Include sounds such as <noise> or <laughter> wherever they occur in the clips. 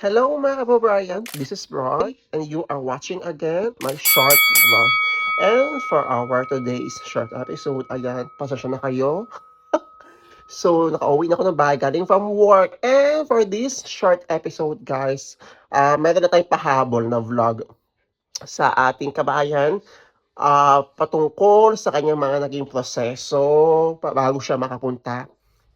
Hello mga kababayan, this is Roy and you are watching again my short vlog. And for our today's short episode, ayan, pasasya na kayo. <laughs> so, nakauwi na ako ng bahay galing from work. And for this short episode guys, ah meron na tayong pahabol na vlog sa ating kabayan ah patungkol sa kanyang mga naging proseso bago siya makapunta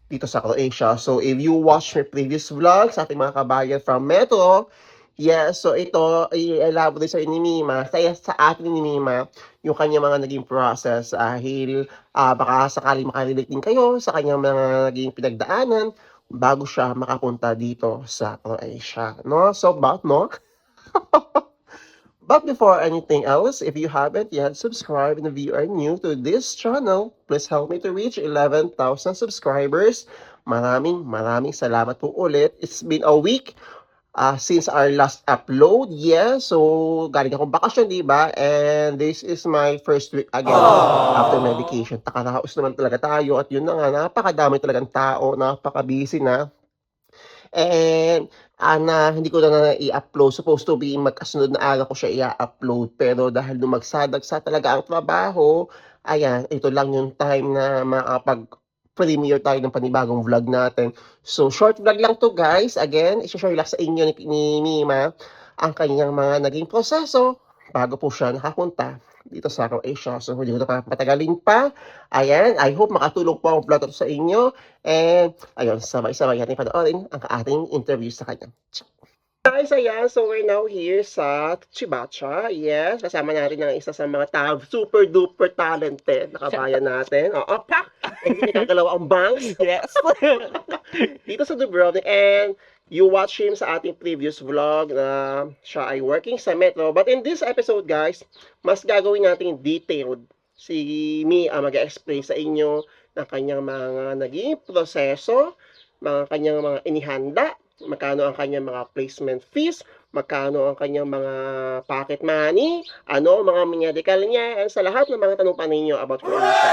dito sa Croatia. So, if you watch my previous vlog sa ating mga kabayan from Metro, yes, so ito, i-elaborate sa ni Mima, sa, sa atin ni Mima, yung kanyang mga naging process dahil ah, baka sakali makarelate din kayo sa kanyang mga naging pinagdaanan bago siya makapunta dito sa Croatia. No? So, but, no? <laughs> But before anything else, if you haven't yet subscribed and if you are new to this channel, please help me to reach 11,000 subscribers. Maraming maraming salamat po ulit. It's been a week uh, since our last upload. Yeah, so galing akong bakasyon, di ba? And this is my first week again after my vacation. Takaraos naman talaga tayo at yun na nga, napakadami talagang tao, napaka-busy na. And ah, na hindi ko na na i-upload. Supposed to be magkasunod na araw ko siya i-upload. Pero dahil lumagsadagsa talaga ang trabaho, ayan, ito lang yung time na makapag premiere tayo ng panibagong vlog natin. So, short vlog lang to guys. Again, isi-share lang sa inyo ni, ni Mima ang kanyang mga naging proseso bago po siya nakapunta dito sa Croatia. So, hindi ko na pa patagalin pa. Ayan, I hope makatulong po ang vlog na to sa inyo. And, ayun, sabay-sabay natin panoorin ang ating interview sa kanya. Guys, ayan, so we're now here sa Chibacha. Yes, kasama natin ang isa sa mga ta- super duper talented na kabayan natin. Oo, pak! Hindi <laughs> nakagalaw ang bangs. Yes! <laughs> Dito sa Dubrovnik. And you watch him sa ating previous vlog na siya ay working sa Metro. But in this episode, guys, mas gagawin natin detailed. Si Mi ang mag-explain sa inyo ng kanyang mga naging proseso, mga kanyang mga inihanda, magkano ang kanyang mga placement fees, magkano ang kanyang mga pocket money, ano mga medical niya, and sa lahat ng mga tanong pa ninyo about Croatia.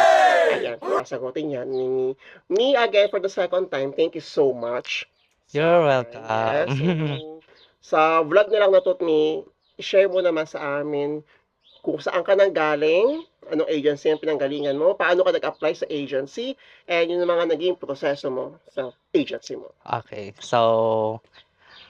Ayan, sasagutin yan ni Me again for the second time. Thank you so much. You're Yes, welcome. so, <laughs> sa vlog na lang na to, me, i-share mo naman sa amin kung saan ka nang galing, anong agency ang pinanggalingan mo, paano ka nag-apply sa agency, and yung mga naging proseso mo sa agency mo. Okay, so,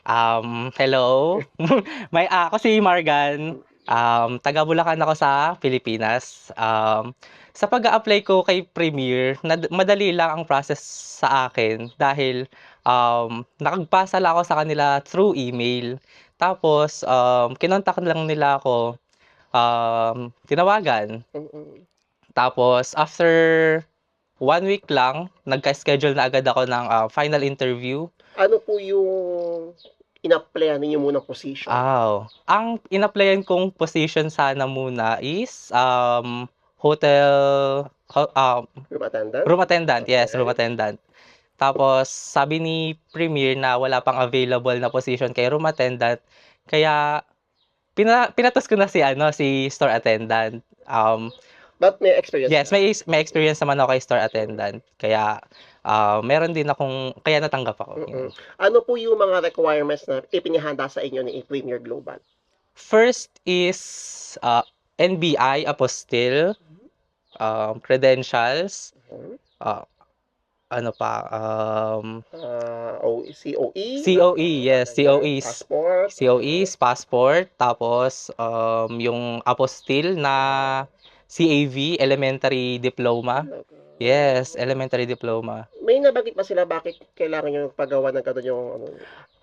um, hello. <laughs> May ako si Margan. Um, taga Bulacan ako sa Pilipinas. Um, sa pag-apply ko kay Premier, nad- madali lang ang process sa akin dahil um, nakagpasa lang ako sa kanila through email. Tapos, um, kinontak lang nila ako, um, tinawagan. Tapos, after one week lang, nagka-schedule na agad ako ng ah, final interview. Ano po yung in-applyan ninyo munang position? Aw, ang in-applyan kong position sana muna is um, hotel, ho- um, Room attendant? room attendant. Yes, Okay. room attendant. Tapos, sabi ni Premier na wala pang available na position kay room attendant. Kaya, pina, pinatas ko na si, ano, si store attendant. Um, But may experience Yes, ka? may may experience naman ako kay store attendant. Kaya ah, meron din akong kaya natanggap ako. Mm-mm. Ano po yung mga requirements na ipinahanda sa inyo ni Premier Global? First is ah, NBI apostille, um, credentials, ah, ano pa, um, Ah, o- COE? COE, yes, COEs. Passport? COEs, passport, tapos um, yung apostille na CAV, elementary diploma. Yes, elementary diploma. May nabanggit ba sila bakit kailangan yung paggawa ng ganun yung ano?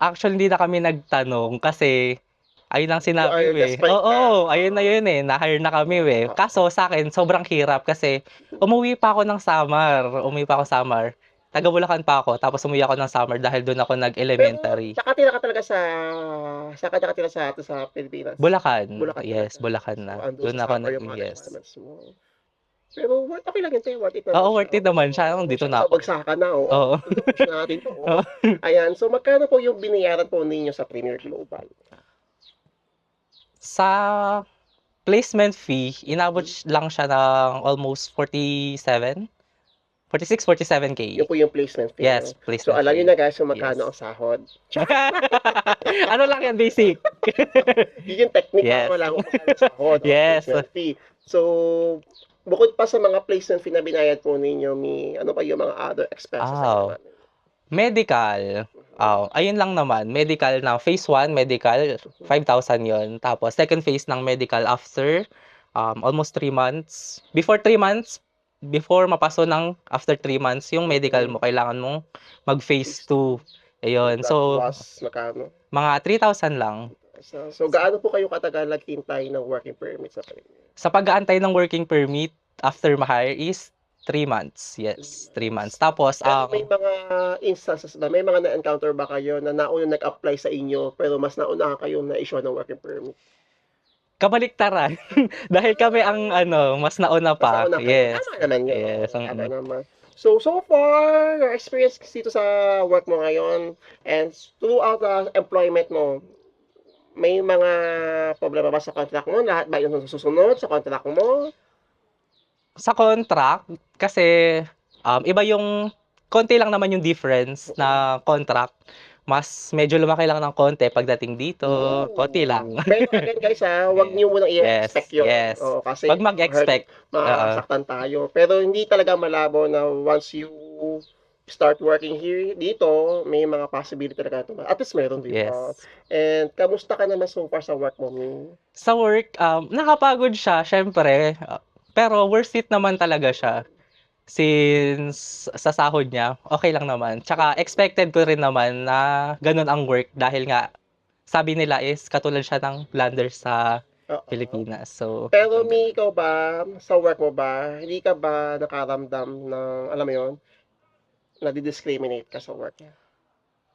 Actually, hindi na kami nagtanong kasi ayun ang sinabi eh. Oo, ayun na yun eh. Na-hire na kami eh. Kaso sa akin, sobrang hirap kasi umuwi pa ako ng summer. Umuwi pa ako summer. Taga Bulacan pa ako. Tapos umuwi ako ng summer dahil doon ako nag-elementary. Pero nakatira ka talaga sa saka nakatira sa sa Pilipinas. Bulacan. Bulacan Yes. Bulacan na. So, Doon sa ako mga yes. Pero worth okay lang yun. Worth it naman Oo, worth it naman siya. Dito na ako. Bagsakan na, oo. Oo. Push natin to. oo. Oo. <laughs> Ayan, so magkano po yung binayaran po ninyo sa Premier Global? Sa placement fee, inabot lang siya ng almost 47. 46, 47K. Yun po yung placement fee. Yes, no? please. So, alam niyo na guys kung magkano Yes. ang sahod. <laughs> ano lang yan, basic. <laughs> Yun yung technique Yes. wala akong sahod. ang Yes. placement fee. So, bukod pa sa mga fee na binayad po ninyo, may ano pa yung mga other expenses naman? Medical. Oh, ayun lang naman. Medical na phase 1, medical 5,000 'yon. Tapos second phase ng medical after um, almost 3 months. Before 3 months, before mapaso ng after 3 months, yung medical mo kailangan mong mag phase 2. Ayun. That So was mga 3,000 lang. So, so, gaano po kayo katagal naghintay ng working permit sa Pilipinas? Sa pag-aantay ng working permit after ma-hire is 3 months. Yes, 3 months. Tapos ang may mga instances ba, may mga na-encounter ba kayo na nauna nag-apply sa inyo pero mas nauna kayo na-issue ng working permit? kabaliktaran <laughs> dahil kami ang ano, mas nauna Mas pa. nauna kayo. Yes. Tama naman yun. Yes, Tama mm. naman. So, so far, your experience dito sa work mo ngayon and throughout the employment mo, may mga problema ba sa contract mo? Lahat ba yung susunod sa contract mo? Sa contract kasi um, iba yung konti lang naman yung difference na contract. Mas medyo lumaki lang ng konti pagdating dito. Konti lang. Pero again guys ha, huwag <laughs> niyo munang Yes, i-expect yun. yes. Oo, kasi Pag mag-expect, makakasaktan tayo. Pero hindi talaga malabo na once you start working here dito, may mga possibility talaga ito. At least meron dito. yes. And kamusta ka naman so far sa work mo? Sa work, um, nakapagod siya, syempre. Pero worth it naman talaga siya. Since sa sahod niya, okay lang naman. Tsaka expected ko rin naman na ganun ang work dahil nga sabi nila is katulad siya ng lander sa Oo. Pilipinas. So, Pero mi, ikaw ba, sa work mo ba, hindi ka ba nakaramdam ng, alam mo yun, na discriminate ka sa work?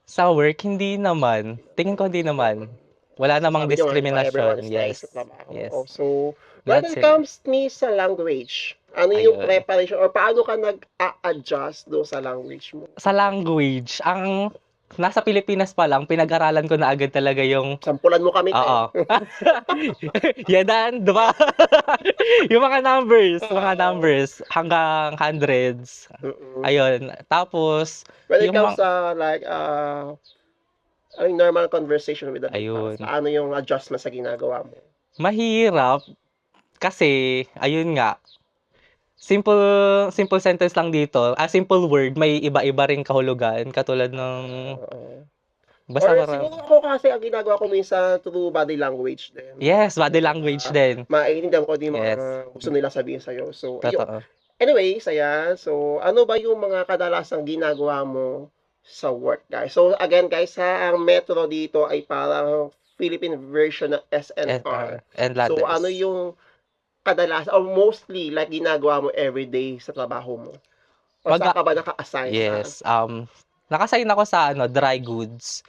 Sa work, hindi naman. Tingin ko hindi naman. Wala namang Sabi discrimination. Yes. Yes. Oh, So, when That's it comes me sa language, ano yung Ayun. preparation or paano ka nag-a-adjust do sa language mo? Sa language, ang nasa Pilipinas pa lang, pinag-aralan ko na agad talaga yung Sampulan mo kami. Oo. <laughs> Yadan, diba? <laughs> yung mga numbers, mga numbers hanggang hundreds. Mm-mm. Ayun. Tapos, When it yung comes mga- sa like uh, Mean, normal conversation with the Ayun. people, paano yung adjustment sa ginagawa mo? mahirap kasi ayun nga. Simple simple sentence lang dito. Ah, simple word, may iba-iba ring kahulugan katulad ng basta Or mara- siguro ako kasi ang ginagawa ko minsan through body language din. Yes, body language din. Maintindihan ko din mga Yes. gusto nila sabihin sa'yo. So, ayun. Totoo. Anyway, saya. So, ano ba yung mga kadalasang ginagawa mo sa work, guys? So, again, guys, ha, ang metro dito ay parang Philippine version ng SNR. SNR and So, ano yung kadalas or mostly like ginagawa mo everyday sa trabaho mo? O Pag- saan ka ba naka-assign? Yes, um nakasign ako sa ano, dry goods.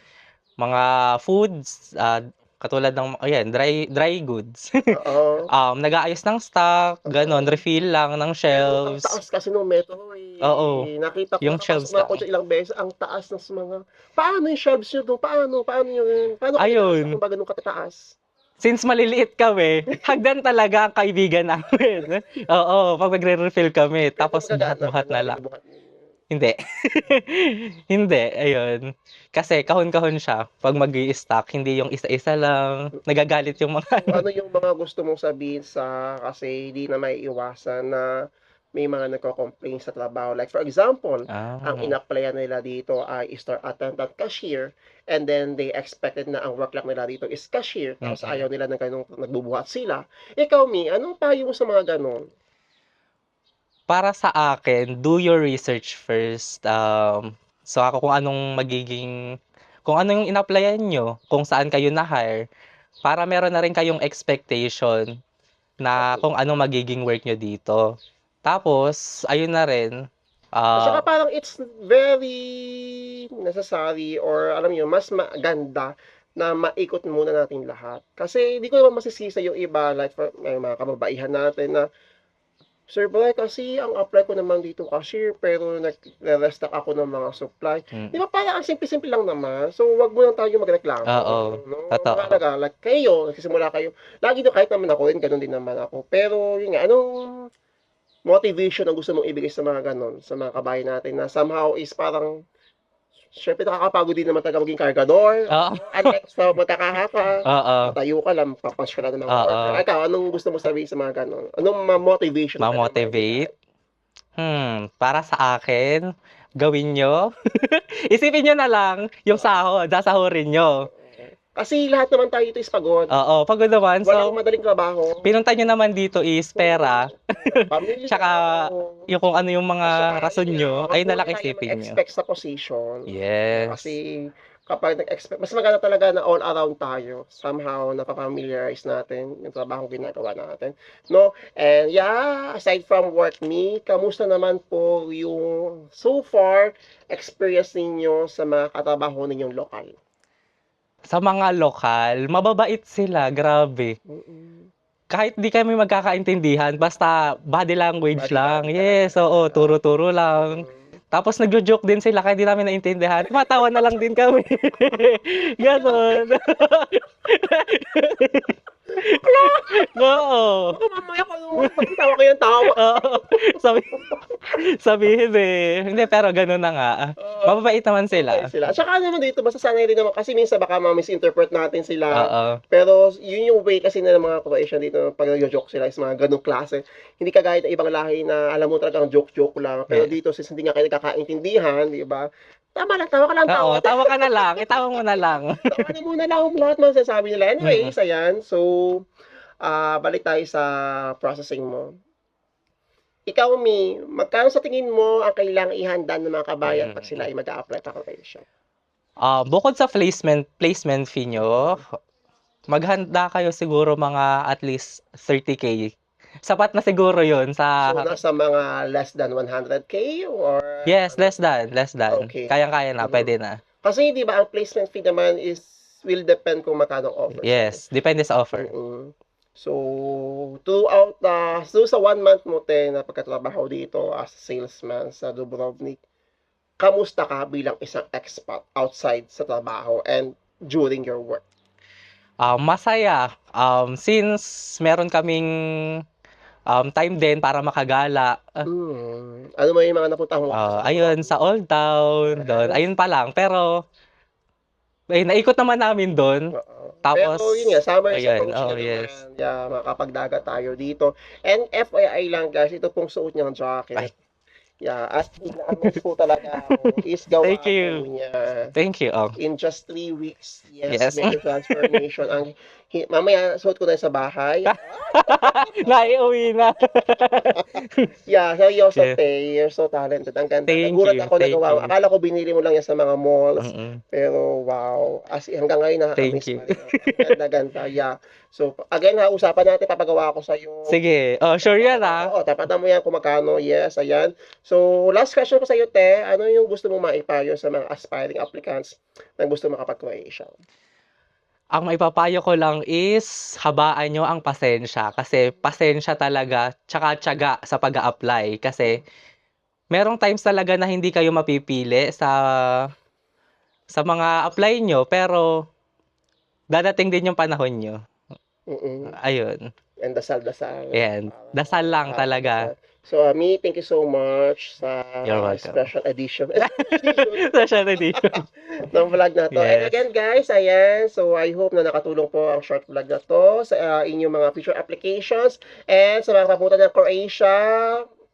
Mga foods, ah, katulad ng ayan, dry dry goods. Oo. <laughs> um nag-aayos ng stock, ganon, refill lang ng Ang shelves. taas kasi ng metro eh. Oo. Nakita ko Yung shelves na ako ilang beses, ang taas ng mga, paano yung shelves nyo doon? Paano? Paano yung, paano Ayun. Kung ba ganun katataas? Since maliliit kami, <laughs> hagdan talaga ang kaibigan namin. <laughs> Oo, pag magre-refill kami, tapos buhat-buhat na lang. Hindi. <laughs> Hindi, ayun. Kasi kahon-kahon siya pag mag stock hindi yung isa-isa lang. Nagagalit yung mga ano yung mga gusto mong sabihin sa, kasi hindi na may iwasan na may mga nagko-complain sa trabaho. Like for example, Ah, ang in-applyan nila dito ay store attendant cashier and then they expected na ang work lang nila dito is cashier tapos Mm-mm. ayaw nila ng ganung nagbubuhat sila. Ikaw, Mi, anong payo mo sa mga ganon? Para sa akin, do your research first. Um, so ako kung anong magiging, kung ano yung in-applyan nyo, kung saan kayo na-hire, para meron na rin kayong expectation na kung anong magiging work nyo dito. Tapos, ayun na rin. At saka ah, parang it's very necessary or alam niyo mas maganda na maikot muna natin lahat. Kasi hindi ko naman masisisa yung iba like for, may mga kababaihan natin na Sir Boy, kasi ang apply ko naman dito cashier pero nag-restock ako ng mga supply. mm, Di ba parang ang simple-simple lang naman. So, wag mo lang tayo magreklamo. Oo, No? totoo. Mahalaga, like kayo, nagsisimula kayo. Lagi na kahit naman ako rin, ganun din naman ako. Pero, yun nga, anong motivation ang gusto mong ibigay sa mga ganon, sa mga kabayan natin na somehow is parang syempre nakakapagod din naman talaga maging kargador. Oo. Unlike sa magkakahaka, Oo. tayo ka lang, papas ka lang ng mga Oo. order. Ikaw, anong gusto mo sabihin sa mga ganon? Anong ma-motivation? na Ma-motivate? Hmm, para sa akin, gawin nyo. <laughs> Isipin nyo na lang yung sahod, sasahurin nyo. Kasi lahat naman tayo ito is pagod. Oo, pagod naman. Walang So, madaling trabaho. pinunta nyo naman dito is pera. <laughs> Pamilya. Tsaka. Yung kung ano yung mga Tsaka, rason nyo, nga, ayun na huwag lang muna tayo isipin nyo. mag-expect sa position. Yes. Kasi kapag nag-expect, mas maganda talaga na all around tayo. Somehow, napapamiliarize natin yung trabaho ginagawa natin. No? And yeah, aside from work me, kamusta naman po yung so far experience ninyo sa mga katrabaho ninyong lokal? Sa mga lokal, mababait sila, grabe. Kahit di kami magkakaintindihan, basta body language Body lang. language. Yes, oo, turo-turo lang. Tapos nagjo-joke din sila kahit di namin naintindihan. Tumatawa na lang din kami. <laughs> Ganon. <laughs> Oo. Baka mamaya ko yung magtawa kayong tawa. Oo. Sabi, sabihin eh. Hindi, pero ganun na nga. Mababait naman sila. sila. Tsaka naman dito, masasanay rin naman kasi minsan baka ma-misinterpret natin sila. Oo. Pero yun yung way kasi na ng mga Croatian dito pag nag-joke sila is mga ganong klase. Hindi kagaya ng ibang lahi na alam mo talagang joke-joke lang. Pero Yeah. dito since hindi nga kayo nagkakaintindihan, di ba? Tama lang, tawa ka lang, tawa. Oo, tawa ka na lang. Itawa mo na lang. <laughs> Tawa na muna lang lahat mga sinasabi nila. Anyways, Mm-hmm. ayan. So, ah balik tayo sa processing mo. Ikaw, Mi, magkano sa tingin mo ang kailangang ihanda ng mga kabayan pag sila ay mag-a-apply sa Croatia? Ah, bukod sa placement placement fee nyo, maghanda kayo siguro mga at least 30k. Sapat na siguro 'yun sa So, nasa mga less than 100k or... Yes, less than, less than. Okay. Kayang-kaya na, Mhm. pwede na. Kasi di ba ang placement fee naman is will depend kung magkano offer. Yes, depende sa offer. Mm. So, throughout the, so sa one month mo te na pagkatrabaho dito as salesman sa Dubrovnik, kamusta ka bilang isang expat outside sa trabaho and during your work? Ah, masaya um since meron kaming um time din para makagala. Ah, Mm. Ano mo yung mga napunta mo? ah, ayun sa Old Town, doon. Ayun pa lang, pero ay naikot naman namin doon. Oo. Tapos, Pero yun nga, summer is ayan, approaching oh, yes. naman. Yeah, makakapagdagat tayo dito. And FYI lang guys, ito pong suot niya ng jacket. Ay. Yeah, at ina-amaze po talaga ako. Is gawa Thank you. niya. Thank you. Oh. In just three weeks, yes, Yes. major transformation. <laughs> Ang, mamaya, suot ko na sa bahay. <laughs> Naiuwi na. <laughs> Yeah, seryoso, Yeah. te. You're so talented. Ang ganda. Thank Nagulat you, ako thank nagawa. you. Akala ko binili mo lang yan sa mga malls. Mm-mm. Pero wow, as hanggang ngayon Thank nakakamiss you. pa ako. Ganda, ganda. Yeah. So, again ha, usapan natin, papagawa ko sa iyo. Sige. Oh, sure yan ah. Oo, tapatan mo yan kung magkano. Yes, ayan. So, last question ko sa iyo, Te. Ano yung gusto mong maipayo sa mga aspiring applicants na gusto makapag-Croatia? Ang maipapayo ko lang is habaan nyo ang pasensya kasi pasensya talaga tsaka tiyaga sa pag apply kasi merong times talaga na hindi kayo mapipili sa sa mga apply nyo pero dadating din yung panahon nyo. Mm-mm. Ayun. And dasal-dasal. Ayan. Dasal lang talaga. So, uh, me, thank you so much sa special edition <laughs> Special edition. <laughs> ng vlog na to. And Yes. again, guys, ayan. So, I hope na nakatulong po ang short vlog na to sa uh, inyong mga future applications. And sa mga kapunta ng Croatia,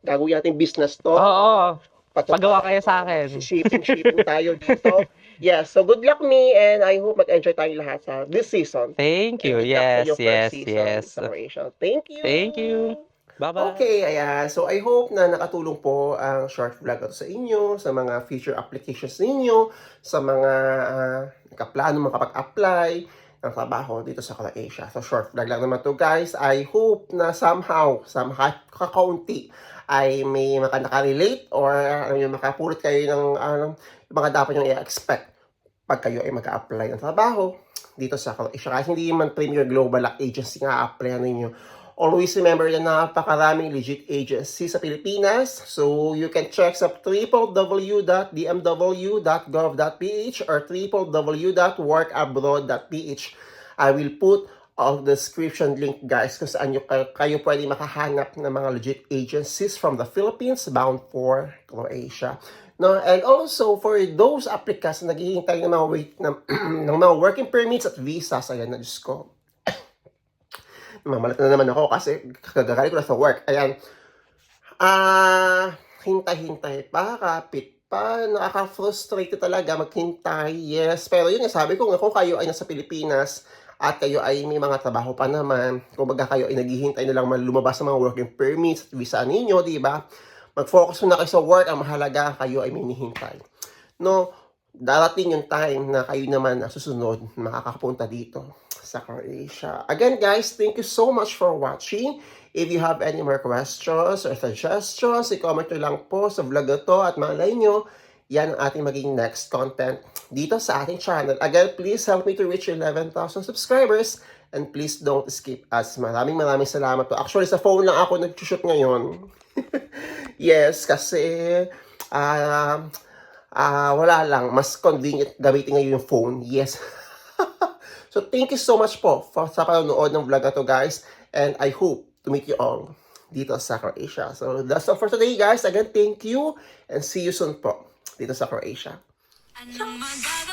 gagawin natin business to. Oo. Pat- Pagawa kayo sa akin. Shipping, shipping tayo dito. <laughs> Yes, so good luck me and I hope mag-enjoy tayo lahat sa this season. Thank you. And Yes, yes, yes. Thank you. Thank you. Bye-bye. Okay, ayan. So, I hope na nakatulong po ang short vlog na to sa inyo, sa mga future applications ninyo, sa mga uh, nakaplano makapag-apply ng trabaho dito sa Croatia. So, short vlog lang naman to guys. I hope na somehow, somehow, kakaunti, ay may maka nakarelate or ano yung makapulot kayo ng ano, mga dapat yung i-expect pag kayo ay mag-apply ng trabaho dito sa Croatia. Kahit hindi man Premier Global Agency nga apply ninyo, Always remember na napakaraming legit agencies sa Pilipinas. So you can check sa www.dmw.gov.ph or www.workabroad.ph. I will put of the description link guys kung saan nyo, kayo, kayo pwede makahanap ng mga legit agencies from the Philippines bound for Croatia. No, and also for those applicants na naghihintay ng mga wait ng, <clears throat> ng mga working permits at visas, ayan na Diyos ko. Mamalat na naman ako kasi kagagaling ko na sa work. Ayan. Ah, hintay-hintay pa, kapit pa, nakaka-frustrate talaga maghintay. Yes, pero yun nga sabi ko nga kung kayo ay nasa Pilipinas at kayo ay may mga trabaho pa naman, kung baga kayo ay naghihintay na lang lumabas sa mga working permits at visa ninyo, di ba? Mag-focus muna kayo sa work, ang mahalaga kayo ay may hinihintay. No, darating yung time na kayo naman ang susunod makakapunta dito sa Croatia. Again, guys, thank you so much for watching. If you have any more questions or suggestions, i-comment nyo lang po sa vlog na to at malay nyo, yan ang ating maging next content dito sa ating channel. Again, please help me to reach 11,000 subscribers and please don't skip us. Maraming maraming salamat po. Actually, sa phone lang ako nag-shoot ngayon. <laughs> yes, kasi ah ah wala lang. Mas convenient gamitin ngayon yung phone. Yes. <laughs> so, thank you so much po for, sa panonood ng vlog na to, guys. And I hope to meet you all dito sa Croatia. So, that's all for today, guys. Again, thank you and see you soon po dito sa Croatia. Magagawa